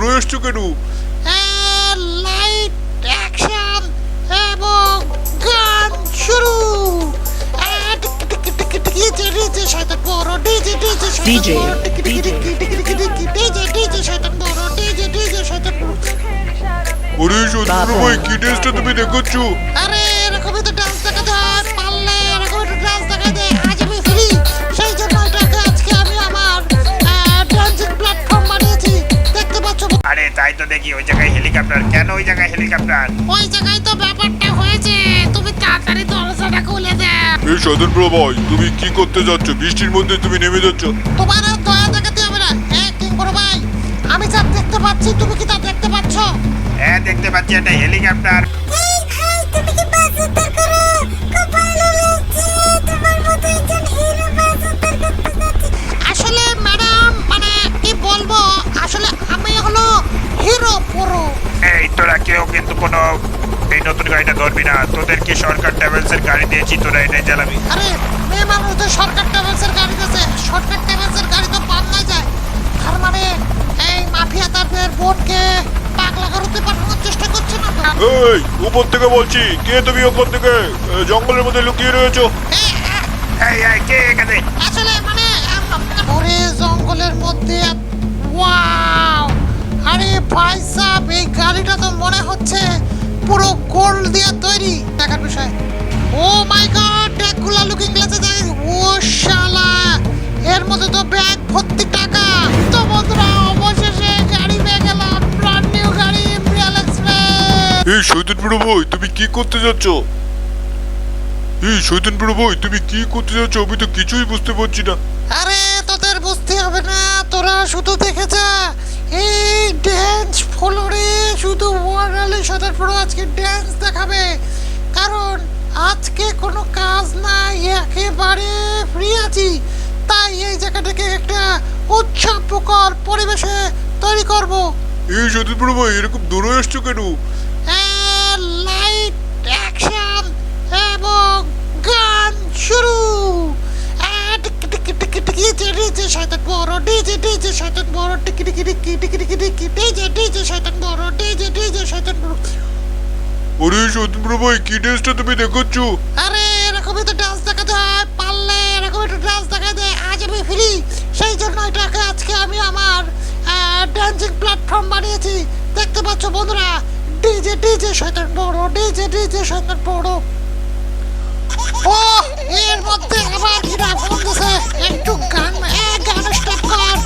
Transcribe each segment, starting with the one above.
দূরে এসছো কেন লাইট অ্যাকশন এবং গান শুরু ডিজে ডিজে শয়তান বড় DJ DJ DJ, DJ DJ DJ শয়তান বড় ডিজে ডিজে শয়তান বড় ওরে শত্রু ভাই কি তুমি দেখাচ্ছ আরে এরকমই তো ডান্স আরে তাই তো দেখি ওই জায়গায় হেলিকপ্টার। কেন ওই জায়গায় হেলিকপ্টার? ওই জায়গায় তো ব্যাপারটা হয়েছে। তুমি তাড়াতাড়ি দরজাটা খুলে দাও এই স্বতন্ত্র ভাই তুমি কি করতে যাচ্ছ? বৃষ্টির মধ্যে তুমি নেমে যাচ্ছ। তোমার আর দয়া দেখাতে হবে না। এক কি বড় ভাই আমি যা দেখতে পাচ্ছি তুমি কি তা দেখতে পাচ্ছ? হ্যাঁ দেখতে পাচ্ছি একটা হেলিকপ্টার। তোদেরকে সরকার ট্রাভেলস এর গাড়ি দিয়েছি তোরা এটাই চালাবি আরে মেয়ে মানুষ তো সরকার ট্রাভেলসের গাড়ি দিয়েছে সরকার ট্রাভেলসের গাড়ি তো পাবনায় যায়। তার মানে এই মাফিয়া তাদের বোনকে পাগলা করতে পাঠানোর চেষ্টা করছে না তো? এই উপর থেকে বলছি কে তুমি ওপর থেকে? জঙ্গলের মধ্যে লুকিয়ে রয়েছো। এই এই কে এখানে? আসলে মানে ওরে জঙ্গলের মধ্যে ওয়াও! আরে ভাই সাহেব এই গাড়িটা তো মনে হচ্ছে পুরো গোল্ড দিয়ে তৈরি দেখার বিষয়। ও মাই গড ট্যাগগুলা লুকিং গ্লাসে যাই ও শালা এর মধ্যে তো ব্যাগ ভর্তি টাকা। তো বন্ধুরা অবশেষে গাড়ি পেয়ে গেলাম ব্র্যান্ড নিউ গাড়ি ইম্পেরিয়াল এক্সপ্রেস এই শৈতনপুর ভাই তুমি কি করতে যাচ্ছ? এই শৈতনপুর ভাই তুমি কি করতে যাচ্ছ? আমি তো কিছুই বুঝতে পারছি না। আরে তোদের বুঝতে হবে না তোরা শুধু দেখে যা। এই ড্যান্স ফ্লোরে শুধু ওয়ারালি সাথে পুরো আজকে ড্যান্স দেখাবে। কারণ আজকে কোনো কাজ নাই একেবারে ফ্রি আছি। তাই এই জায়গাটাকে একটা উৎসবকর পরিবেশে তৈরি করব। এই শৈতনপুর ভাই এরকম দূরে এসছো কেন? লাইট অ্যাকশন এবং গান শুরু। ডিজে ডিজে শয়তান বড় ডিজে ডিজে শয়তান বড় টিকি টিকি টিকি টিকি টিকি টিকি ডিজে ডিজে শয়তান বড় ডিজে ডিজে শয়তান বড়। ওরে শৈতনপুর ভাই কি ড্রেসটা তুমি দেখাচ্ছ? আরে এরকমই তো ডান্স দেখাতে হয় পারলে এরকম একটু ডান্স দেখাতে আজ আমি ফ্রি। সেই জন্য এটাকে আজকে আমি আমার ডান্সিং প্ল্যাটফর্ম বানিয়েছি। দেখতে পাচ্ছ বন্ধুরা ডিজে ডিজে শয়তান বড় ডিজে ডিজে শয়তান বড়। ও এর মধ্যে আবার কিনা ফোন দিছে একটু গান গান স্টপ কর?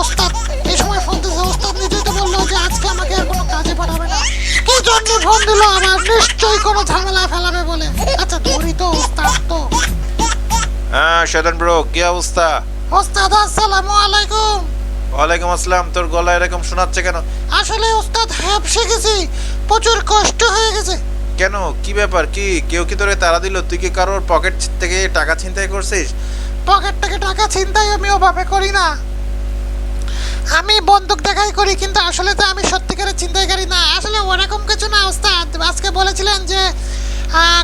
ওস্তাদ এই সময় ফোন দিছে ওস্তাদ নিজেই তো বলল যে আজকে আমাকে আর কোনো কাজে পাঠাবে না। কি জন্য ফোন দিল আমার নিশ্চয়ই কোনো ঝামেলা ফেলাবে বলে। আচ্ছা ধরি তো ওস্তাদ তো। হ্যাঁ শয়তান ব্রো কি অবস্থা? ওস্তাদ আসসালামু আলাইকুম। ওয়ালাইকুম আসসালাম তোর গলা এরকম শোনাচ্ছে কেন? আসলে ওস্তাদ হ্যাপ শিখেছি প্রচুর কষ্ট হয়ে গেছে। কেন? কি ব্যাপার? কি? কেউ কি তোরে তাড়া দিল? তুই কি কারোর পকেট থেকে টাকা ছিনতাই করছিস? পকেট থেকে টাকা ছিনতাই আমি ওভাবে করি না। আমি বন্দুক দেখাই করি, কিন্তু আসলে তো আমি সত্যিকারের ছিনতাইকারী না। আসলে ওরকম কিছু না, ওস্তাদ। আজকে বলেছিলেন যে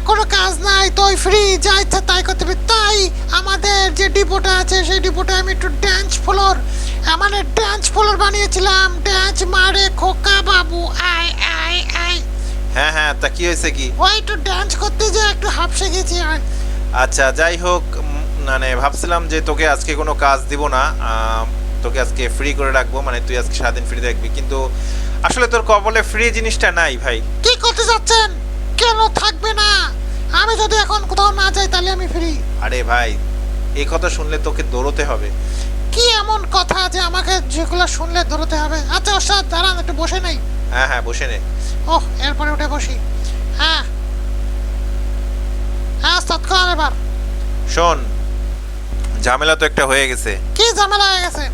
কোনো কাজ নাই, তুই ফ্রি যা ইচ্ছা তাই করতে পারি তাই আমাদের যে ডিপোটা আছে, সেই ডিপোটা আমি একটু ড্যান্স ফ্লোর মানে ড্যান্স ফ্লোর বানিয়েছিলাম। ড্যান্স মারে খোকা বাবু, আয় আয় আয়। হ্যাঁ হ্যাঁ তা কি হয়েছে কি? ওই একটু ডান্স করতে যে একটু হাফসে গেছি আর। আচ্ছা যাই হোক মানে ভাবছিলাম যে তোকে আজকে কোনো কাজ দিব না তোকে আজকে ফ্রি করে রাখব মানে তুই আজকে সারাদিন ফ্রি থাকবি। কিন্তু আসলে তোর কবলে ফ্রি জিনিসটা নাই ভাই। কি করতে যাচ্ছেন? কেন থাকবে না? আমি যদি এখন কোথাও না যাই তাহলে আমি ফ্রি আরে ভাই এই কথা শুনলে তোকে দৌড়তে হবে। কি এমন কথা যে আমাকে যেগুলো শুনলে ধরতে হবে? আচ্ছা ওস্তাদ দাঁড়ান একটু বসে নেই। হ্যাঁ হ্যাঁ বসে নে। ওহ এরপরে উঠে বসি। হ্যাঁ। হ্যাঁ ওস্তাদ এবার। শোন ঝামেলা তো একটা হয়ে গেছে। কি ঝামেলা হয়ে গেছে?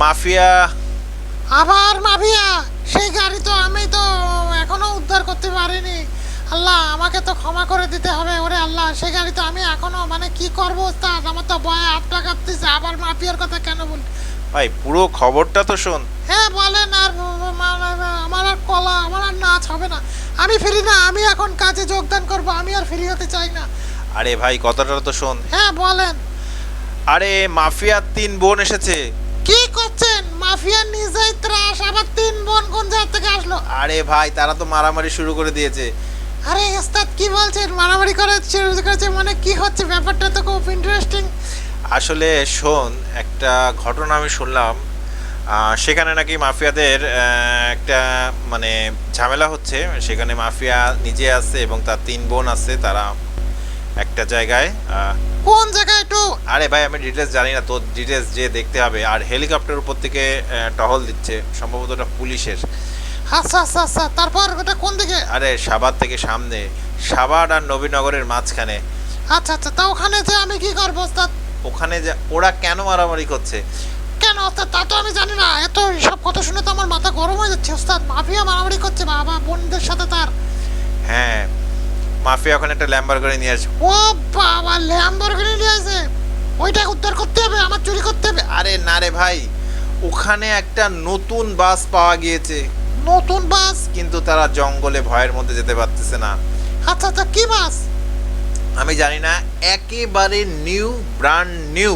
মাফিয়া। আবার মাফিয়া? সেই গাড়ি তো আমি তো এখনও উদ্ধার করতে পারিনি। আল্লাহ আমাকে তো ক্ষমা করে দিতে হবে। ওরে আল্লাহ সে গাড়ি তো আমি এখনও মানে কি করব ওস্তাদ? আমার তো ভয়ে আটটা কাঁপতেছে আবার মাফিয়ার কথা কেন বলি? ভাই পুরো খবরটা তো শোন। হ্যাঁ বলেন আর মানে আমার আর কলা আমার আর নাচ হবে না। আমি ফিরি না আমি এখন কাজে যোগদান করব আমি আর ফ্রি হতে চাই না। আরে ভাই কথাটা তো শোন। হ্যাঁ বলেন। আরে মাফিয়ার তিন বোন এসেছে। কি করছেন? মাফিয়ার নিজেই ত্রাস আবার তিন বোন কোন জায়গা থেকে আসলো? আরে ভাই তারা তো মারামারি শুরু করে দিয়েছে। আরে ওস্তাদ কি বলছেন? মারামারি করে শুরু করেছে মানে কি হচ্ছে? ব্যাপারটা তো খুব ইন্টারেস্টিং আসলে শোন একটা ঘটনা আমি শুনলাম। সেখানে নাকি মাফিয়াদের একটা মানে ঝামেলা হচ্ছে। সেখানে মাফিয়া নিজে আছে এবং তার তিন বোন আছে তারা একটা জায়গায় কোন জায়গায় একটু? আরে ভাই আমি ডিটেলস জানি না তোর ডিটেলস যে দেখতে হবে। আর হেলিকপ্টার উপর থেকে টহল দিচ্ছে সম্ভবত ওটা পুলিশের। আচ্ছা আচ্ছা আচ্ছা তারপর ওটা কোন দিকে? আরে সাভার থেকে সামনে সাভার আর নবীনগরের মাঝখানে। আচ্ছা আচ্ছা তা ওখানে যে আমি কি করব? ওস্তাদ ওখানে যে ওরা কেন মারামারি করছে? কেন? ওস্তাদ তা তো আমি জানি না। এত সব কথা শুনে তো আমার মাথা গরম হয়ে যাচ্ছে। ওস্তাদ মাফিয়া মারামারি করছে বাবা বোনদের সাথে তার। হ্যাঁ মাফিয়া ওখানে একটা ল্যাম্বার করে নিয়ে আসবে ও বাবা ল্যাম্বরগিনি নিয়ে আসে? ওইটা উদ্ধার করতে হবে? আমার চুরি করতে হবে? আরে না রে ভাই ওখানে একটা নতুন বাস পাওয়া গিয়েছে। নতুন বাস। কিন্তু তারা জঙ্গলে ভয়ের মধ্যে যেতে পারতেছে না। আচ্ছা আচ্ছা কি বাস? আমি জানি না একেবারে নিউ ব্র্যান্ড নিউ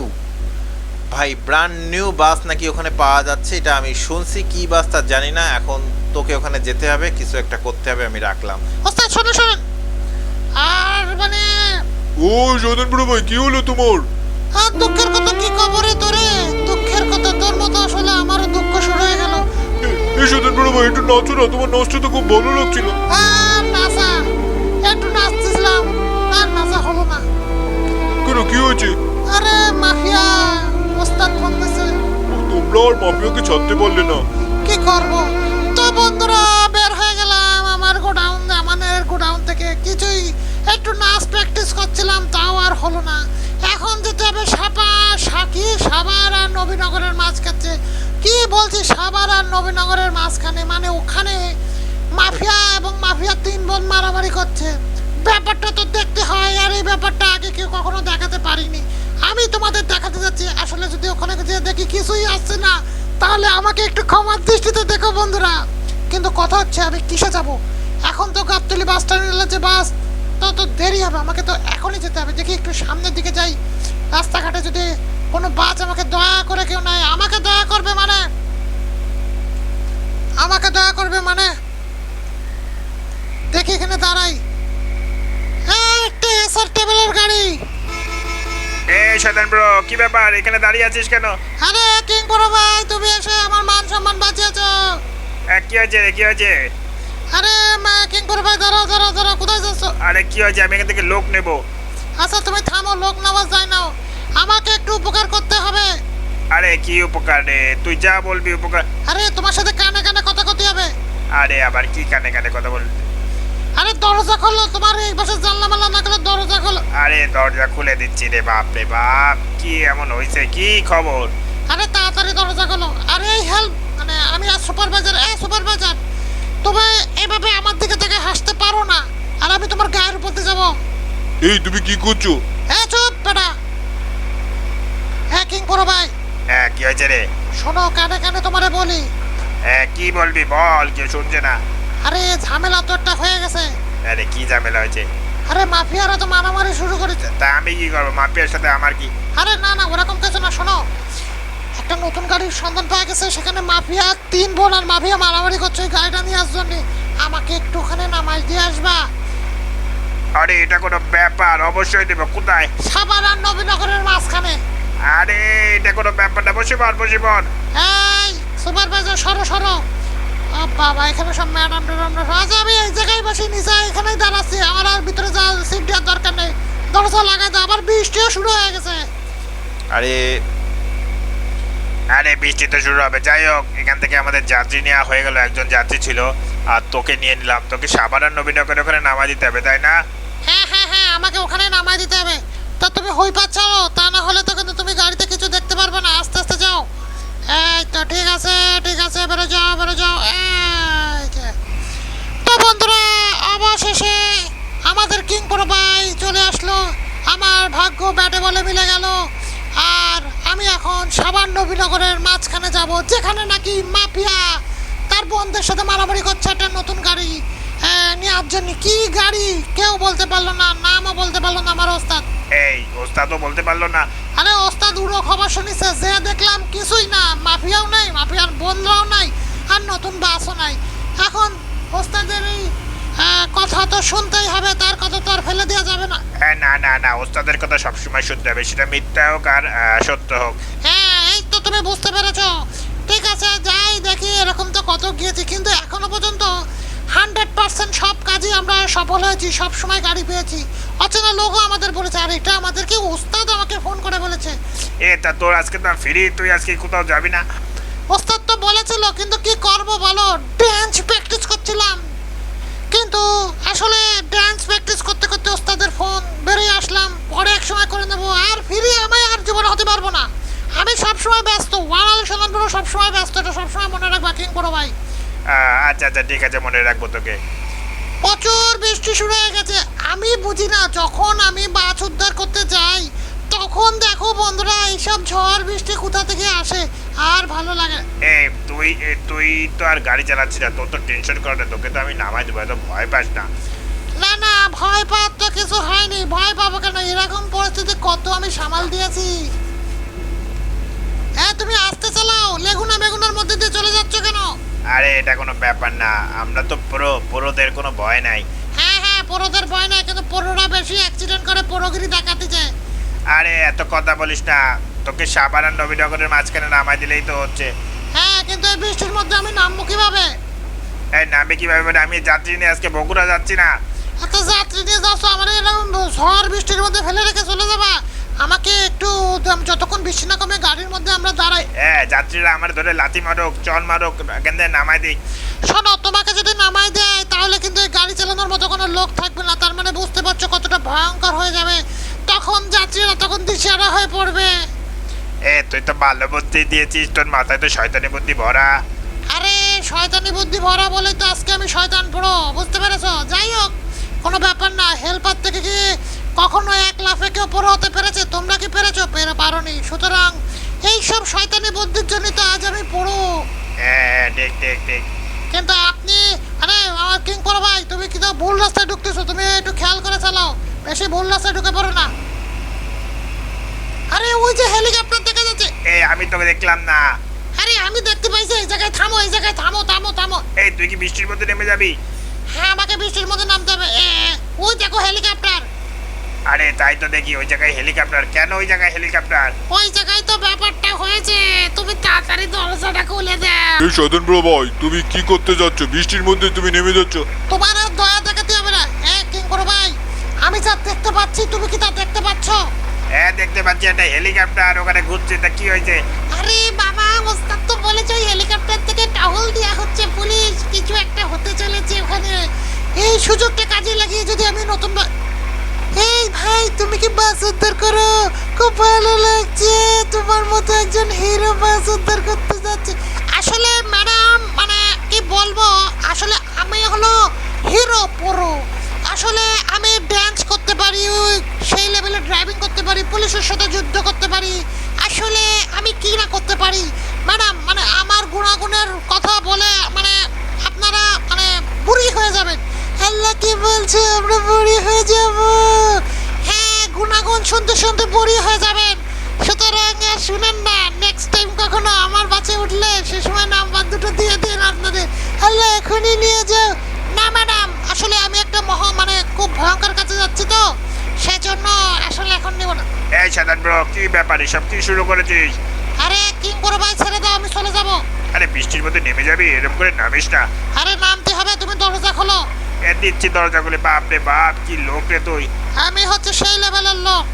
ভাই ব্র্যান্ড নিউ বাস নাকি ওখানে পাওয়া যাচ্ছে এটা আমি শুনছি। কি বাস তা জানি না এখন তোকে ওখানে যেতে হবে কিছু একটা করতে হবে আমি রাখলাম। ওস্তাদ শোনো শোনেন আর মানে ও সৈতন বড় ভাই কি হলো তোমার? আর দুঃখের কথা কি খবরে তোরে? এই বড় ভাই একটু নাচো না তোমার নাচটা তো খুব ভালো লাগছিল। আর একটু নাচতেছিলাম আর নাচা হলো না। কেন কি হয়েছে? আরে মাফিয়া ওস্তাদ ও, তোমরা আর মাফিয়াকে ছাড়তে পারলে না। কি করব? তো বন্ধুরা বের হয়ে গেলাম আমার গোডাউন আমাদের গোডাউন থেকে। কিছুই একটু নাচ প্র্যাকটিস করছিলাম তাও আর হলো না। এখন যেতে হবে সাপা সাকি সাবার আর নবীনগরের মাঝখানে কি বলছি? সাবার আর নবীনগরের মাঝখানে মানে ওখানে মাফিয়া এবং মাফিয়া তিন বোন মারামারি করছে। ব্যাপারটা তো দেখতে হয়, আর এই ব্যাপারটা আগে কেউ কখনো দেখাতে পারিনি। আমি তোমাদের দেখাতে যাচ্ছি, আসলে যদি ওখানে যেয়ে দেখি কিছুই আসছে না, তাহলে আমাকে একটু ক্ষমার দৃষ্টিতে দেখো বন্ধুরা। কিন্তু কথা হচ্ছে, আমি কিসে যাব? এখন তো গাবতলি বাস টার্মিনালে যে বাস, তো তো দেরি হবে, আমাকে তো এখনই যেতে হবে। দেখি একটু সামনের দিকে যাই। রাস্তাঘাটে যদি কোনো বাস আমাকে দয়া করে কেউ নাই। আমাকে দয়া করবে মানে? আমাকে দয়া করবে মানে? দেখি এখানে দাঁড়াই। এই, একটা এসআর টেবিলের গাড়ি। এ শয়তান ব্রো কি ব্যাপার? এখানে দাঁড়িয়ে আছিস কেন? আরে কিং বড় ভাই তুমি এসে আমার মান সম্মান বাঁচিয়েছো। কি হয়েছে রে, কি হয়েছে? আরে মা কিং বড় ভাই দাঁড়াও দাঁড়াও দাঁড়াও কোথায় যাচ্ছ? আরে কি হয়েছে? আমি এখান থেকে লোক নেব। আচ্ছা তুমি থামো লোক নামাজ যাই নাও আমাকে একটু উপকার করতে হবে। আরে কি উপকার রে? তুই যা বলবি উপকার। আরে তোমার সাথে কানে কানে কথা করতে হবে। আরে আবার কি কানে কানে কথা বল আরে দরজা খোলো তোমার এই পাশে জানলা মাল্লা না করে দরজা খোলো। আরে দরজা খুলে দিচ্ছি রে বাপ রে বাপ। কি এমন হইছে? কি খবর? আরে তাড়াতাড়ি দরজা খোলো। আরে এই হেল্প মানে আমি আর সুপারভাইজার এই সুপারভাইজার তুমি এভাবে আমার দিকে থেকে হাসতে পারো না। আর আমি তোমার গায়ের উপর দিয়ে যাব। এই তুমি কি করছ? এ চুপ বেটা হ্যাঁ কিং বড় ভাই হ্যাঁ কি হয়েছে রে। শোনো কানে কানে তোমারে বলি। হ্যাঁ কি বলবি বল কেউ শুনছে না। আরে ঝামেলা তো একটা হয়ে গেছে। আরে কি ঝামেলা হয়েছে? আরে মাফিয়ারা তো মারামারি শুরু করেছে। তা আমি কি করব? মাফিয়ার সাথে আমার কি? আরে না না ওরকম কিছু না শোনো। একটা নতুন গাড়ির সন্ধান পাওয়া গেছে সেখানে মাফিয়া তিন বোন আর মাফিয়া মারামারি করছে ওই গাড়িটা নিয়ে আসার জন্য। আমাকে একটু ওখানে নামাজ দিয়ে আসবা? আরে এটা কোনো ব্যাপার অবশ্যই দেবো। কোথায়? সাবার আর নবীনগরের মাঝখানে। আরে এটা কোনো ব্যাপার না বসে পর বসে পর এই সুপারভাইজার সরো সরো। ও বাবা এখানে সব ম্যাডাম ট্যাডাম আচ্ছা আমি এই জায়গায় বসে নিচে এখানেই দাঁড়াচ্ছি। আমার আর ভিতরে যা সিট দেওয়ার দরকার নেই। দরজা লাগাই দাও আবার বৃষ্টিও শুরু হয়ে গেছে। আরে। আরে বৃষ্টি তো শুরু হবে। যাই হোক এখান থেকে আমাদের যাত্রী নেওয়া হয়ে গেল একজন যাত্রী ছিল। আর তোকে নিয়ে নিলাম। তোকে সাবানার নবীনগর ওখানে নামা দিতে হবে তাই না? হ্যাঁ হ্যাঁ হ্যাঁ আমাকে ওখানে নামাই দিতে হবে। তা তুমি হই পাচ্ছাও তা না হলে তো কিন্তু তুমি গাড়িতে কিছু দেখতে পারবে না। আস্তে আস্তে যাও। এই তো ঠিক আছে ঠিক আছে বেরো যাও বেরো যাও। তো বন্ধুরা অবশেষে আমাদের কিং ভাই চলে আসলো। আমার ভাগ্য ব্যাটে বলে মিলে গেল। আর আমি এখন সাবান নবীনগরের মাঝখানে যাব, যেখানে নাকি মাফিয়া তার বন্ধের সাথে মারামারি করছে একটা নতুন গাড়ি। নেওয়ার জন্য কি গাড়ি? কেউ বলতে পারল না নামও বলতে পারল না আমার ওস্তাদ। এই ওস্তাদও বলতে পারল না। আরে ওস্তাদ উড়ো খবর শুনিছে? যে দেখলাম কিছুই না মাফিয়াও নাই মাফিয়ার বন্ধুরাও নাই আর নতুন বাসও নাই। এখন ওস্তাদের এই কথা তো শুনতেই হবে তার কথা তো আর ফেলে দেওয়া যাবে না। হ্যাঁ না না না ওস্তাদের কথা সবসময় শুনতে হবে সেটা মিথ্যা হোক আর সত্য হোক। হ্যাঁ এই তো তুমি বুঝতে পেরেছ। ঠিক আছে যাই দেখি এরকম তো কত গিয়েছি কিন্তু এখনও পর্যন্ত হান্ড্রেড পার্সেন্ট সব কাজই আমরা সফল হয়েছি সব সময় গাড়ি পেয়েছি। অচেনা লোকও আমাদের বলেছে আর এটা আমাদেরকে ওস্তাদ আমাকে ফোন করে বলেছে? এ তা তোর আজকে তো ফ্রি তুই আজকে কোথাও যাবি না। ওস্তাদ তো বলেছিল কিন্তু কি করব বলো ড্যান্স প্র্যাকটিস করছিলাম। কিন্তু আসলে ড্যান্স প্র্যাকটিস করতে করতে ওস্তাদের ফোন বেরিয়ে আসলাম পরে এক সময় করে নেব আর ফিরে আমি আর জীবনে হতে পারব না। আমি সবসময় ব্যস্ত ওয়ান আলী সন্ধানপুরও সবসময় ব্যস্ত এটা সবসময় মনে রাখবা কিং করো ভাই। আচ্ছা আচ্ছা ঠিক আছে মনে রাখব তোকে। প্রচুর বৃষ্টি শুরু হয়ে গেছে। আমি বুঝি না যখন আমি মাছ উদ্ধার করতে যাই তখন দেখো বন্ধুরা এইসব ঝড় বৃষ্টি কোথা থেকে আসে? আর ভালো লাগে। এ তুই এ, তুই তো আর গাড়ি চালাচ্ছিস না তোর তো টেনশন করে না তোকে তো আমি নামাই দেবো এত ভয় পাস না। না না ভয় পাওয়ার তো কিছু হয়নি ভয় পাবো কেন? এরকম পরিস্থিতি কত আমি সামাল দিয়েছি। হ্যাঁ তুমি আসতে চালাও লেগুনা বেগুনার মধ্যে দিয়ে চলে যাচ্ছ কেন? আরে এটা কোনো ব্যাপার না। আমরা তো পুরো পুরোদের কোনো ভয় নাই। হ্যাঁ হ্যাঁ পোড়োদের ভয় নাই কিন্তু পোড়োরা বেশি অ্যাক্সিডেন্ট করে পোড়োগিরি দেখাতে যায় আরে এত কথা বলিস না। তোকে সাবান আর নবীনগরের মাঝখানে নামাই দিলেই তো হচ্ছে। হ্যাঁ কিন্তু এই বৃষ্টির মধ্যে আমি নামবো কীভাবে? এই নামবে কীভাবে মানে আমি যাত্রী নিয়ে আজকে বগুড়া যাচ্ছি না। এত যাত্রী নিয়ে যাচ্ছ আমার এরকম ঝড় বৃষ্টির মধ্যে ফেলে রেখে চলে যাবা? আমাকে একটু যতক্ষণ বৃষ্টি না কমে গাড়ির মধ্যে আমরা দাঁড়াই। হ্যাঁ যাত্রীরা আমার ধরে লাথি মারুক চল মারুক এখান থেকে নামাই দিই শোনো তোমাকে যদি নামাই দেয় তাহলে কিন্তু এই গাড়ি চালানোর মতো কোনো লোক থাকবে না। তার মানে বুঝতে পারছ কতটা ভয়ঙ্কর হয়ে যাবে। তখন যাত্রীরা তখন দিশেহারা হয়ে পড়বে। এ তুই তো ভালো বুদ্ধি দিয়েছিস তোর মাথায় তো শয়তানি বুদ্ধি ভরা। আরে শয়তানি বুদ্ধি ভরা বলে তো আজকে আমি শয়তান পুরো বুঝতে পেরেছ? যাই হোক কোনো ব্যাপার না হেল্পার থেকে কি কখনো এক লাফে কেউ পুরো হতে পেরেছে? তোমরা কি পেরেছ? পেরে পারোনি। সুতরাং এইসব শয়তানি বুদ্ধির জন্য তো আজ আমি পড়ো। হ্যাঁ ঠিক ঠিক ঠিক কিন্তু আপনি আরে আমার কিং করো ভাই তুমি কি তো ভুল রাস্তায় ঢুকতেছো? তুমি একটু খেয়াল করে চালাও। বেশি ভুল রাস্তায় ঢুকে পড়ো না। আরে ওই যে হেলিকপ্টার দেখা যাচ্ছে। এই আমি তোকে দেখলাম না। আরে আমি দেখতে পাইছি এই জায়গায় থামো এই জায়গায় থামো থামো থামো। এই তুই কি বৃষ্টির মধ্যে নেমে যাবি? হ্যাঁ আমাকে বৃষ্টির মধ্যে নামতে হবে। ওই দেখো হেলিকপ্টার। আরে তাই তো দেখি ওই জায়গায় হেলিকপ্টার। কেন ওই জায়গায় হেলিকপ্টার? ওই জায়গায় তো ব্যাপারটা হয়েছে। তুমি তাড়াতাড়ি দরজাটা খুলে দাও। এই সদন ব্রো ভাই তুমি কি করতে যাচ্ছ? বৃষ্টির মধ্যে তুমি নেমে যাচ্ছ। তোমার আর দয়া দেখাতে হবে না। এ কিং করো ভাই? আমি যা দেখতে পাচ্ছি তুমি কি তা দেখতে পাচ্ছ? হ্যাঁ দেখতে পাচ্ছি একটা হেলিকপ্টার ওখানে ঘুরছে। তা কি হয়েছে? আরে বাবা ওস্তাদ তো বলেছে ওই হেলিকপ্টার থেকে টহল দেওয়া হচ্ছে পুলিশ। কিছু একটা হতে চলেছে ওখানে। এই সুযোগটা কাজে লাগিয়ে যদি আমি নতুন ভাই, তুমি কি বাস উদ্ধার করো? খুব ভালো লাগছে। তোমার মতো একজন হিরো বাস উদ্ধার করতে যাচ্ছে। আসলে ম্যাডাম মানে কি বলব, আসলে আমি হলো হিরো পুরো। আসলে আমি ড্যান্স করতে পারি সেই লেভেলে ড্রাইভিং করতে পারি, পুলিশের সাথে যুদ্ধ করতে পারি। আসলে আমি কি শুনতে শুনতে বুড়ি হয়ে যাবেন। সুতরাং শুনেন না নেক্সট টাইম কখনো আমার বাসে উঠলে সে সময় নাম্বার দুটো দিয়ে দিন আপনাদের। আল্লাহ এখনই নিয়ে যাও। না ম্যাডাম আসলে আমি একটা মহা মানে খুব ভয়ঙ্কর কাছে যাচ্ছি তো সেজন্য আসলে এখন নেব না। এই সাধারণ ব্রো কি ব্যাপার এসব কি শুরু করেছিস? আরে কিং বড় ভাই ছেড়ে দাও আমি চলে যাব। আরে বৃষ্টির মধ্যে নেমে যাবি? এরকম করে নামিস না। আরে নামতে হবে তুমি দরজা খোলো। এ দিচ্ছি দরজা খুলে বাপ রে বাপ কি লোক রে তুই। আমি হচ্ছে সেই লেভেলের লোক।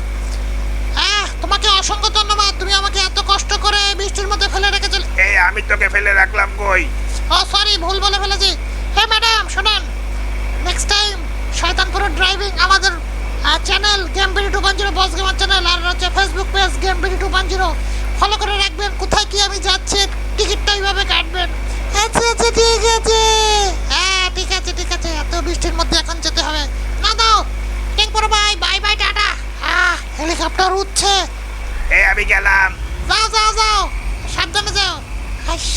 তোমাকে অসংখ্য ধন্যবাদ। তুমি আমাকে এত কষ্ট করে বৃষ্টির মধ্যে ফেলে রেখেছো এই আমি তোকে ফেলে রাখলাম কই? ও সরি ভুল বলে ফেলেছি। হে ম্যাডাম শুনুন। নেক্সট টাইম শয়তানপুর ড্রাইভিং আমাদের channel game BD two zero boss gamer channel আর হচ্ছে Facebook page game BD two zero follow করে রাখবেন কোথায় কি আমি যাচ্ছি টিকিটটা এইভাবে কাটবেন। আচ্ছা আচ্ছা ঠিক আছে। হ্যাঁ ঠিক আছে ঠিক আছে। এত বৃষ্টির মধ্যে এখন যেতে হবে না দাও ঠিক করো bye bye bye tata ah helicopter উঠছে। এই আমি গেলাম। যাও যাও যাও। সাবধানে যাও।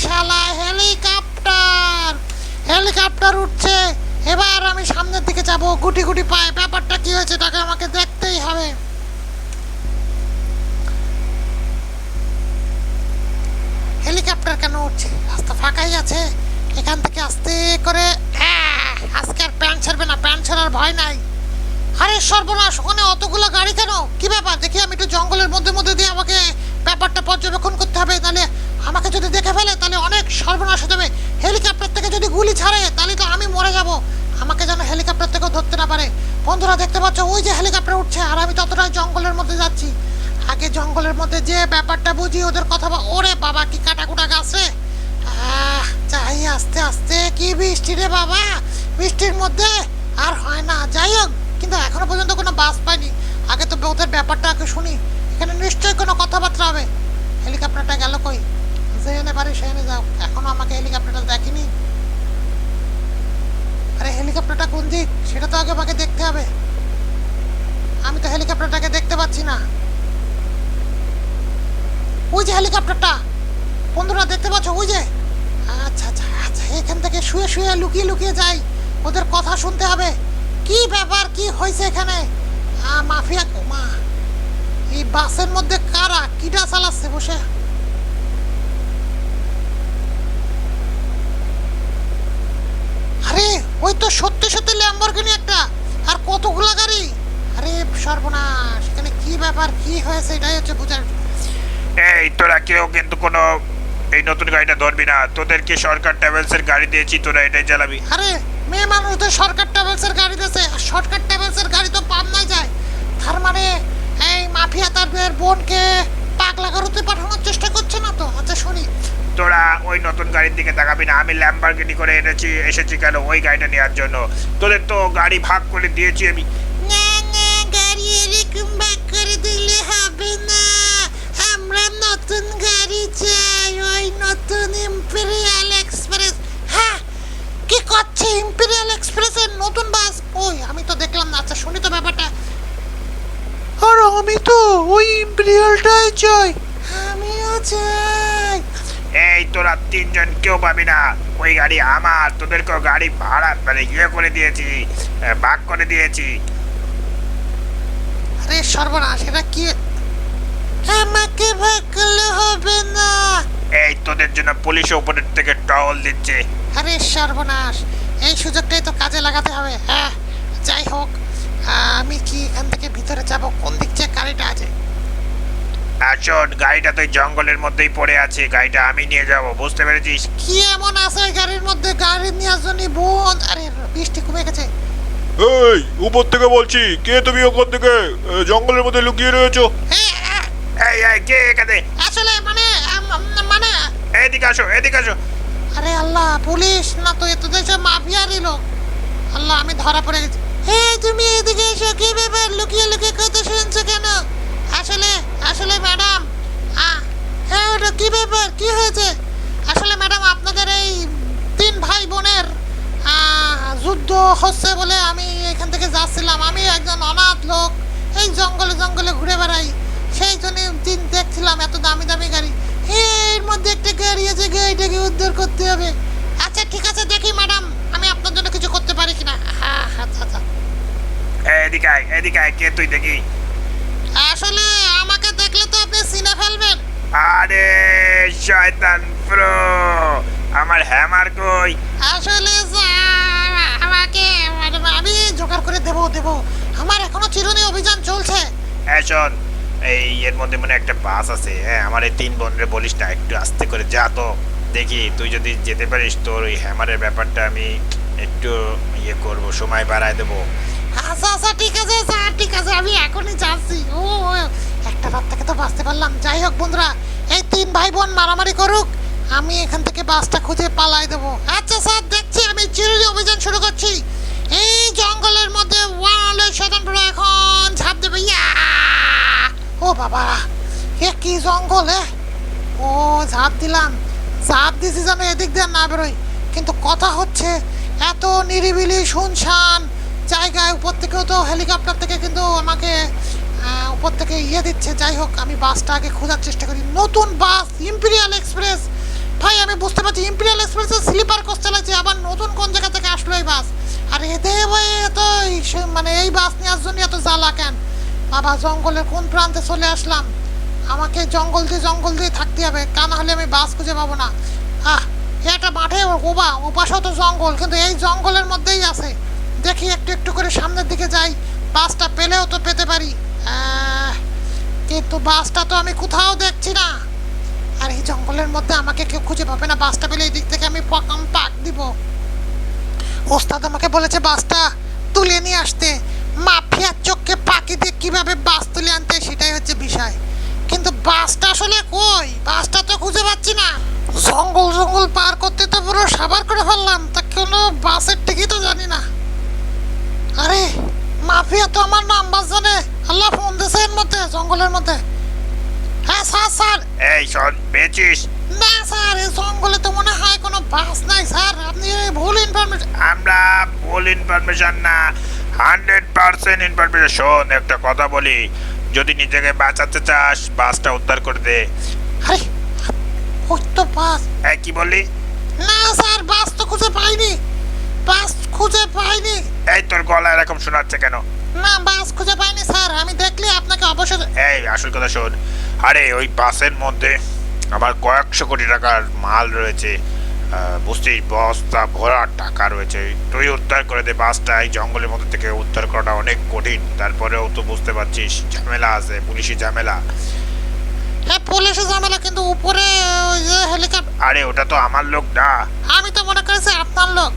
শালা হেলিকপ্টার। হেলিকপ্টার উঠছে। এবার আমি সামনের দিকে যাব। গুটি গুটি পায়ে। ব্যাপারটা কি হয়েছে তাকে আমাকে দেখতেই হবে। হেলিকপ্টার কেন উঠছে? রাস্তা ফাঁকাই আছে। এখান থেকে আস্তে করে! আজকে আর প্যান্ট ছাড়বে না। প্যান্ট ছাড়ার ভয় নাই। আরে সর্বনাশ ওখানে অতগুলো গাড়ি কেন দেখি আমি একটু জঙ্গলের মধ্যে মধ্যে দিয়ে আমাকে ব্যাপারটা পর্যবেক্ষণ করতে হবে তাহলে আমাকে যদি দেখে ফেলে, তাহলে অনেক সর্বনাশ হয়ে যাবে। হেলিকপ্টার থেকে যদি গুলি ছাড়ে, তাহলে তো আমি মরে যাব। আমাকে যেন হেলিকপ্টার থেকেও ধরতে না পারে। বন্ধুরা, দেখতে পাচ্ছ, ওই যে হেলিকপ্টার উঠছে, আর আমি ততটাই জঙ্গলের মধ্যে যাচ্ছি। আগে জঙ্গলের মধ্যে যে ব্যাপারটা বুঝি, ওদের কথা ওরে বাবা, কি কাটাকুটা গাছে। যাই, আস্তে আস্তে, কি বৃষ্টি রে বাবা। বৃষ্টির মধ্যে আর হয় না। যাই হোক, কিন্তু এখনও পর্যন্ত কোনো বাস পাইনি। আগে তো ওদের ব্যাপারটা আগে শুনি। এখানে নিশ্চয়ই কোনো কথাবার্তা হবে। হেলিকপ্টারটা গেল কই? যে এনে পারি সে এনে যাও। এখনও আমাকে হেলিকপ্টারটা দেখেনি। আরে হেলিকপ্টারটা কোন দিক? সেটা তো আগে আমাকে দেখতে হবে। আমি তো হেলিকপ্টারটাকে দেখতে পাচ্ছি না। ওই যে হেলিকপ্টারটা! বন্ধুরা, দেখতে পাচ্ছ? ওই যে! আচ্ছা আচ্ছা আচ্ছা এখান থেকে শুয়ে শুয়ে লুকিয়ে লুকিয়ে যাই। ওদের কথা শুনতে হবে। কি ব্যাপার? কি হয়েছে এখানে? মাফিয়া মা। এই বাসের মধ্যে কারা? কিটা চালাচ্ছে বসে? আরে ওই তো সত্যি সত্যি ল্যাম্বরগিনি একটা। আর কতগুলা গাড়ি? আরে সর্বনাশ। এখানে কি ব্যাপার কি হয়েছে? এটাই হচ্ছে বুঝার এই তোরা কেউ কিন্তু কোনো এই নতুন গাড়িটা ধরবি না। তোদেরকে সরকার ট্রাভেলসের গাড়ি দিয়েছি তোরা এটাই চালাবি। আরে মেয়ে মানুষদের সরকার ট্রাভেলসের গাড়ি দিয়েছে। সরকার ট্রাভেলসের গাড়ি তো পাবনায় যায়। তার মানে এই মাফিয়া তার বোনকে পাগলা গারুতে পাঠানোর চেষ্টা করছে না তো? আচ্ছা শুনি। তোরা ওই নতুন গাড়ির দিকে তাকাবি না। আমি ল্যাম্বারগিনি করে এনেছি এসেছি কেন ওই গাড়িটা নেওয়ার জন্য? তোদের তো গাড়ি ভাগ করে দিয়েছি আমি। না না গাড়ি এরকম ভাগ করে দিলে হবে না। আমরা নতুন গাড়ি চাই ওই নতুন হ্যাঁ করছে ইম্পেরিয়াল এক্সপ্রেসের নতুন বাস। ওই আমি তো দেখলাম না। আচ্ছা শুনি তো ব্যাপারটা। আর আমি তো ওই ইম্পেরিয়ালটাই চাই। আমিও চাই। এই তোরা তিনজন কেউ পাবি না। ওই গাড়ি আমার তোদেরকেও গাড়ি ভাড়া মানে ইয়ে করে দিয়েছি ভাগ করে দিয়েছি। আরে সর্বনাশ এটা কি? আমাকে ভাগ করলে হবে না। এই তোদের জন্য পুলিশ উপরের থেকে টহল দিচ্ছে। আরে সর্বনাশ এই সুযোগটাই তো কাজে লাগাতে হবে। হ্যাঁ যাই হোক আমি কি এখান থেকে ভিতরে যাব? কোন দিক থেকে গাড়িটা আছে? আসুন গাড়িটা তো জঙ্গলের মধ্যেই পড়ে আছে গাড়িটা আমি নিয়ে যাব বুঝতে পেরেছিস? কি এমন আছে গাড়ির মধ্যে? গাড়ি নেওয়ার জন্য বোন আরে বৃষ্টি কমে গেছে। এই উপর থেকে বলছি কে তুমি ওখান থেকে জঙ্গলের মধ্যে লুকিয়ে রয়েছো? এ, এ, এই এই কে এখানে? আসলে মানে এদিকে আসো এদিকে আসো। আরে আল্লাহ, পুলিশ? না তো এত দেশে মাফিয়ারই লোক। আল্লাহ, আমি ধরা পড়ে গেছি। হে, তুমি এদিকে এসো, কি ব্যাপার? লুকিয়ে লুকিয়ে কথা শুনছো কেন? আসলে আসলে ম্যাডাম হ্যাঁ ওটা কি ব্যাপার? কি হয়েছে? আসলে ম্যাডাম, আপনাদের এই তিন ভাই বোনের যুদ্ধ হচ্ছে বলে আমি এখান থেকে যাচ্ছিলাম। আমি একজন অনাথ লোক, এই জঙ্গলে জঙ্গলে ঘুরে বেড়াই। সেই জন্য দিন দেখছিলাম, এত দামি দামি গাড়ি। এর মধ্যে একটা গাড়ি আছে গাড়িটাকে উদ্ধার করতে হবে। আচ্ছা ঠিক আছে দেখি ম্যাডাম আমি আপনার জন্য কিছু করতে পারি কিনা? হ্যাঁ আচ্ছা আচ্ছা এদিকে আয় এদিকে আয় কে তুই দেখি? আসলে আমাকে দেখলে তো আপনি চিনে ফেলবেন। আরে শয়তান প্রো! আমার হ্যামার কই? আসলে স্যার আমাকে মানে আমি জোগাড় করে দেবো দেবো। আমার এখনও চিরুনি অভিযান চলছে। হ্যাঁ শোন এই, এর মধ্যে মানে একটা বাস আছে। হ্যাঁ আমার এই তিন বোনরে বলিস না, একটু আস্তে করে যা তো। দেখি, তুই যদি যেতে পারিস, তোর ওই হ্যামারের ব্যাপারটা আমি একটু ইয়ে করব, সময় বাড়ায় দেবো। আচ্ছা আচ্ছা ঠিক আছে স্যার ঠিক আছে, আমি এখনই যাচ্ছি। ও, একটা রাত থেকে তো বাঁচতে পারলাম। যাই হোক বন্ধুরা, এই তিন ভাই বোন মারামারি করুক, আমি এখান থেকে বাসটা খুঁজে পালাই দেবো। আচ্ছা স্যার, দেখছি, আমি চিরুনি অভিযান শুরু করছি। এই জঙ্গলের মধ্যে ওয়ালে কি জঙ্গল, এ? ও, ঝাঁপ দিলাম। ঝাঁপ দিছি যেন এদিক দিয়ে না বেরোই কিন্তু কথা হচ্ছে, এত নিরিবিলি, শুনশান জায়গায় উপর থেকেও তো হেলিকপ্টার থেকে কিন্তু আমাকে উপর থেকে ইয়ে দিচ্ছে। যাই হোক, আমি বাসটা আগে খোঁজার চেষ্টা করি। নতুন বাস ইম্পিরিয়াল এক্সপ্রেস ভাই, আমি বুঝতে পারছি ইম্পেরিয়াল এক্সপ্রেসের স্লিপার কোচ চালাচ্ছে আবার নতুন কোন জায়গা থেকে আসলো এই বাস? আর এতে ভাই এত মানে এই বাস নেওয়ার জন্য এত জ্বালা কেন? বাবা, জঙ্গলের কোন প্রান্তে চলে আসলাম? আমাকে জঙ্গল দিয়ে জঙ্গল দিয়ে থাকতে হবে। তা হলে আমি বাস খুঁজে পাবো না। আহ, এ একটা মাঠে ওবা, ওপাশেও তো জঙ্গল, কিন্তু এই জঙ্গলের মধ্যেই আছে। দেখি একটু একটু করে সামনের দিকে যাই। বাসটা পেলেও তো পেতে পারি। কিন্তু বাসটা তো আমি কোথাও দেখছি না। আর এই জঙ্গলের মধ্যে আমাকে কেউ খুঁজে পাবে না। বাসটা পেলে এই দিক থেকে আমি পকাম পাক দিব। ওস্তাদ আমাকে বলেছে বাসটা তুলে নিয়ে আসতে। মাফিয়ার চোখকে ফাঁকি দিয়ে কীভাবে বাস তুলে আনতে সেটাই হচ্ছে বিষয়। কিন্তু বাসটা আসলে কই? বাসটা তো খুঁজে পাচ্ছি না। জঙ্গল জঙ্গল পার করতে তো পুরো সাবার করে ফেললাম তা কোনো বাসের টিকিটও জানি না। আরে মাফিয়া তো আমার নাম্বার জানে। আল্লাহ ফোন দিছে এর মধ্যে জঙ্গলের মধ্যে। হ্যাঁ স্যার স্যার। এই শোন পেয়েছিস? না স্যার এই জঙ্গলে তো মনে হয় কোনো বাস নাই স্যার। আপনি এই ভুল ইনফরমেশন আমরা ভুল ইনফরমেশন না হান্ড্রেড পার্সেন্ট ইনফরমেশন শোন একটা কথা বলি। যদি নিজেকে বাঁচাতে চাস বাসটা উদ্ধার করে দে। আরে ওই তো বাস। এই কি বললি? না স্যার বাস তো খুঁজে পাইনি। বাস খুঁজে পাইনি। এই তোর গলা এরকম শোনাচ্ছে কেন? না বাস খুঁজে পাইনি স্যার। আমি দেখলে আপনাকে অবশ্যই এই আসল কথা শোন। আরে ওই বাসের মধ্যে আমার কয়েকশো কোটি টাকার মাল রয়েছে। বুঝছিস বস্তা ভরা টাকা রয়েছে। তুই উদ্ধার করে দে বাসটা এই জঙ্গলের মধ্যে থেকে উদ্ধার করাটা অনেক কঠিন তারপরেও তো বুঝতে পারছিস ঝামেলা আছে পুলিশি ঝামেলা। হ্যাঁ পুলিশের ঝামেলা কিন্তু উপরে ওই যে হেলিকপ্টার আরে ওটা তো আমার লোক না। আমি তো মনে করেছি আপনার লোক।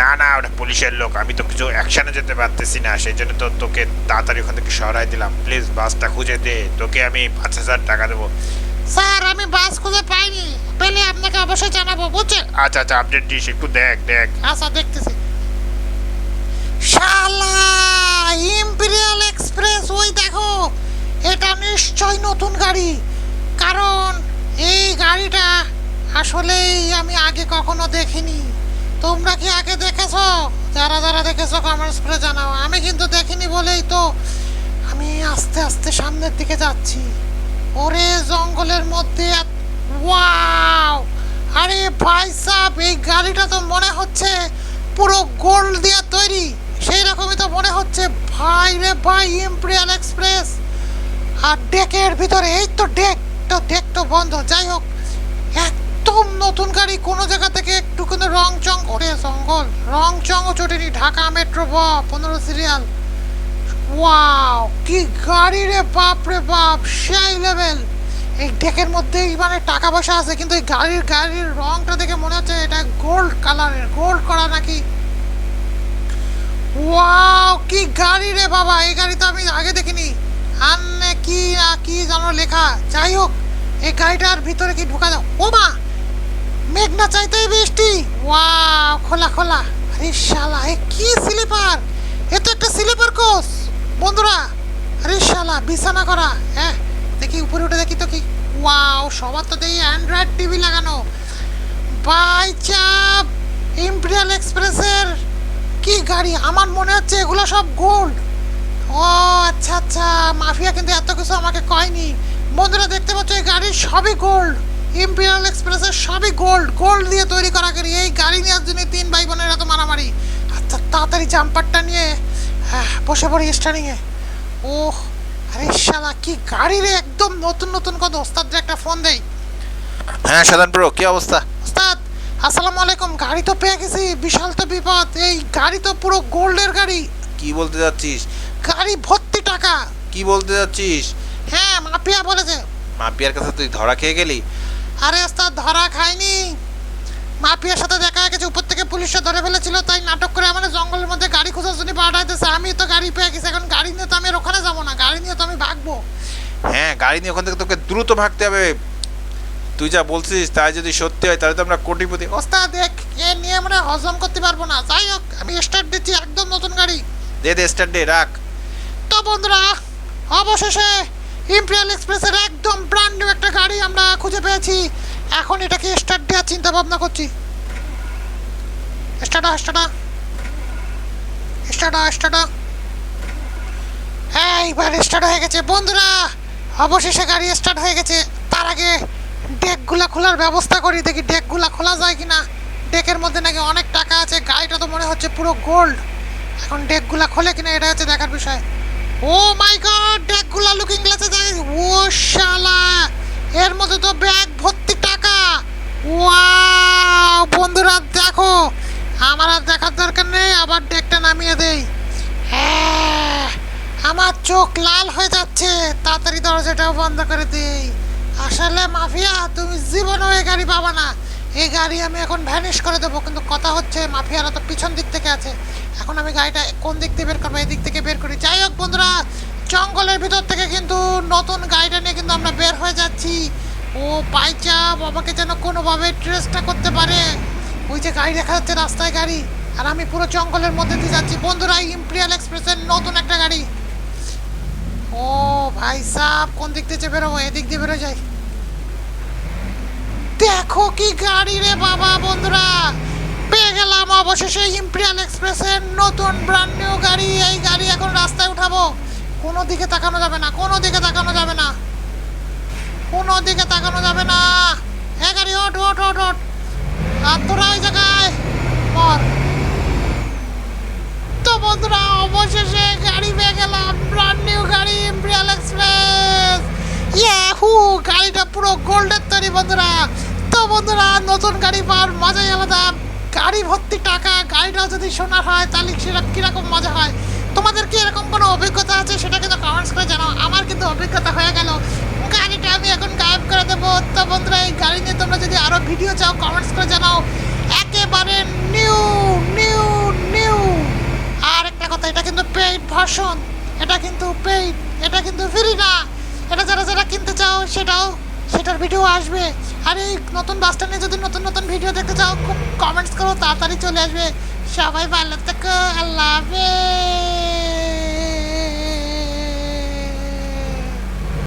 না না ওটা পুলিশের লোক। আমি তো কিছু অ্যাকশনে যেতে পারতেছি না সেই জন্য তো তোকে তাড়াতাড়ি ওখান থেকে সরাই দিলাম। প্লিজ বাসটা খুঁজে দে। তোকে আমি পাঁচ হাজার টাকা দেবো। স্যার আমি বাস খুঁজে পাইনি। পেলে আপনাকে অবশ্যই জানাব বুঝছেন? আচ্ছা আচ্ছা আপডেট দিস একটু দেখ দেখ। আচ্ছা দেখতেছি। শালা ইম্পেরিয়াল এক্সপ্রেস ওই দেখো এটা নিশ্চয় নতুন গাড়ি। কারণ এই গাড়িটা আসলেই আমি আগে কখনো দেখিনি। তোমরা কি আগে দেখেছ? যারা যারা দেখেছ কমেন্টস করে জানাও। আমি কিন্তু দেখিনি বলেই তো আমি আস্তে আস্তে সামনের দিকে যাচ্ছি। ওরে জঙ্গলের মধ্যে ওয়াও! আরে ভাই সাহেব এই গাড়িটা তো মনে হচ্ছে পুরো গোল্ড দিয়ে তৈরি। সেই রকমই তো মনে হচ্ছে। ভাই রে ভাই ইম্পেরিয়াল এক্সপ্রেস। আর ডেকের ভিতরে এই তো ডেক তো ডেক তো বন্ধ। যাই হোক, একদম নতুন গাড়ি কোনো জায়গা থেকে একটু কিন্তু রং চং করে জঙ্গল রং চংও চটেনি। ঢাকা মেট্রো ব পনেরো সিরিয়াল। ওয়াও কি গাড়ি রে বাপ রে বাপ, সেই লেভেল এই ডেকের মধ্যেই মানে টাকা পয়সা আছে, কিন্তু এই গাড়ির গাড়ির রংটা দেখে মনে হচ্ছে এটা গোল্ড কালারের গোল্ড করা নাকি? ওয়াও কি গাড়ি রে বাবা, এই গাড়ি তো আমি আগে দেখিনি। আন্নে কি না কি জানো লেখা। যাই হোক, এই গাড়িটার ভিতরে কি ঢোকা দাও ও মা, মেঘনা চাইতেই বৃষ্টি। ওয়াও খোলা খোলা। আরে শালা, এ কি স্লিপার এ তো একটা স্লিপার কোচ বন্ধুরা, আরে শালা, বিছানা করা হ্যাঁ? দেখি, উপরে উঠে দেখি তো কি? ওয়াও সবার তো দেখি অ্যান্ড্রয়েড টিভি লাগানো। বাই চাপ ইম্পেরিয়াল এক্সপ্রেসের কি গাড়ি? আমার মনে হচ্ছে এগুলো সব গোল্ড ও আচ্ছা আচ্ছা মাফিয়া কিন্তু এত কিছু আমাকে কয়নি। বন্ধুরা, দেখতে পাচ্ছ, এই গাড়ির সবই গোল্ড ইম্পেরিয়াল এক্সপ্রেসের সবই গোল্ড গোল্ড দিয়ে তৈরি করা গাড়ি। এই গাড়ি নেওয়ার জন্য তিন ভাই বোনের এত মারামারি। আচ্ছা তাড়াতাড়ি জাম্পারটা নিয়ে বসে পড়ি স্টারিংয়ে ওহ আরে শালা কি গাড়ি রে একদম নতুন নতুন কত ওস্তাদ একটা ফোন দেই। হ্যাঁ সাধারণ ব্রো কি অবস্থা? ওস্তাদ আসসালামু আলাইকুম গাড়ি তো পেয়ে গেছি বিশাল তো বিপদ এই গাড়ি তো পুরো গোল্ডের গাড়ি। কি বলতে যাচ্ছিস? গাড়ি ভর্তি টাকা। কি বলতে যাচ্ছিস? হ্যাঁ মাফিয়া বলেছে। মাপিয়ার কাছে তুই ধরা খেয়ে গেলি? আরে ওস্তাদ ধরা খাইনি। মাফিয়ার সাথে দেখা হয়ে গেছে উপর থেকে পুলিশে ধরে ফেলেছিল তাই নাটক করে আমার জঙ্গলের মধ্যে গাড়ি খোঁজার জন্য পাঠাইতেছে আমি তো গাড়ি পেয়ে গেছি এখন গাড়ি নিয়ে তো আমি ওখানে যাব না গাড়ি নিয়ে তো আমি ভাগবো। হ্যাঁ গাড়ি নিয়ে ওখান থেকে তোকে দ্রুত ভাগতে হবে। তুই যা বলছিস তাই যদি সত্যি হয় তাহলে তো আমরা কোটিপতি। ওস্তাদ দেখ এ নিয়ে আমরা হজম করতে পারব না। যাই হোক আমি স্টার্ট দিচ্ছি একদম নতুন গাড়ি। দে দে স্টার্ট দে রাখ। তো বন্ধুরা অবশেষে ইম্পেরিয়াল এক্সপ্রেসের একদম ব্র্যান্ড নিউ একটা গাড়ি আমরা খুঁজে পেয়েছি। এখন এটাকে স্টার্ট দেওয়ার চিন্তা ভাবনা করছি। স্টার্টা স্টার্টা স্টার্টা স্টার্টা হ্যাঁ এইবার স্টার্ট হয়ে গেছে। বন্ধুরা, অবশেষে গাড়ি স্টার্ট হয়ে গেছে। তার আগে ডেকগুলা খোলার ব্যবস্থা করি। দেখি ডেকগুলা খোলা যায় কিনা। ডেকের মধ্যে নাকি অনেক টাকা আছে। গাড়িটা তো মনে হচ্ছে পুরো গোল্ড এখন ডেকগুলা খোলে কিনা এটা হচ্ছে দেখার বিষয়। ও মাই গড ডেকগুলা লুকিং গ্লাসে যায়। ও শালা! এর মধ্যে তো ব্যাগ ভর্তি টাকা। ওয়াও আমার আর দেখার দরকার নেই, আবার ডেকটা নামিয়ে দেই। হ্যাঁ আমার চোখ লাল হয়ে যাচ্ছে। তাড়াতাড়ি দরজাটাও বন্ধ করে দেই। আসলে মাফিয়া, তুমি জীবনও এই গাড়ি পাবা না। এই গাড়ি আমি এখন ভ্যানিশ করে দেবো, কিন্তু কথা হচ্ছে মাফিয়ারা তো পিছন দিক থেকে আছে। এখন আমি গাড়িটা কোন দিক থেকে বের করব, এই দিক থেকে বের করি। যাই হোক, বন্ধুরা জঙ্গলের ভিতর থেকে কিন্তু নতুন গাড়িটা নিয়ে কিন্তু আমরা বের হয়ে যাচ্ছি। ও পাইচা বাবাকে যেন কোনোভাবে ট্রেসটা করতে পারে। ওই যে গাড়ি দেখা যাচ্ছে, রাস্তায় গাড়ি। আর আমি পুরো জঙ্গলের মধ্যে দিয়ে যাচ্ছি। বন্ধুরা ইম্পেরিয়াল এক্সপ্রেসের নতুন একটা গাড়ি। ও ভাই সাহ কোন দিক থেকে বেরোবো? এদিক দিয়ে বেরো যাই। দেখো কি গাড়ি রে বাবা বন্ধুরা। পেয়ে গেলাম অবশেষে ইম্পেরিয়াল এক্সপ্রেসের নতুন ব্র্যান্ড নিউ গাড়ি। এই গাড়ি এখন রাস্তায় উঠাবো। কোনো দিকে তাকানো যাবে না, কোনো দিকে তাকানো যাবে না। কোনো দিকে তাকানো যাবে না। হ্যাঁ গাড়ি, ওঠ ওঠ ওঠ ওঠ। আর তোরা ওই জায়গায়। মর। তো বন্ধুরা, অবশেষে গাড়ি পেয়ে গেলাম। ব্র্যান্ড নিউ গাড়ি ইম্পেরিয়াল এক্সপ্রেস ইয়াহু গাড়িটা পুরো গোল্ডের তৈরি বন্ধুরা। তো বন্ধুরা, নতুন গাড়ি পাওয়ার মজাই আলাদা। গাড়ি ভর্তি টাকা, গাড়িটাও যদি সোনার হয়, তাহলে সেটা কীরকম মজা হয়? তোমাদের কি এরকম কোনো অভিজ্ঞতা আছে? সেটা কিন্তু কমেন্টস করে জানাও। আমার কিন্তু অভিজ্ঞতা হয়ে গেল। গাড়িটা আমি এখন গায়েব করে দেবো। তো বন্ধুরা, এই গাড়ি নিয়ে তোমরা যদি আরও ভিডিও চাও কমেন্টস করে জানাও। একেবারে নিউ নিউ নিউ আর একটা কথা, এটা কিন্তু পেইড ভার্সন এটা কিন্তু পেইড এটা কিন্তু ফ্রি না। এটা যারা যারা কিনতে চাও, সেটাও, সেটার ভিডিও আসবে। আর এই নতুন বাস স্ট্যান্ডে যদি নতুন নতুন ভিডিও দেখতে চাও, খুব কমেন্টস করো, তাড়াতাড়ি চলে আসবে। সবাই ভালো থেকো, আল্লাহ হাফেজ।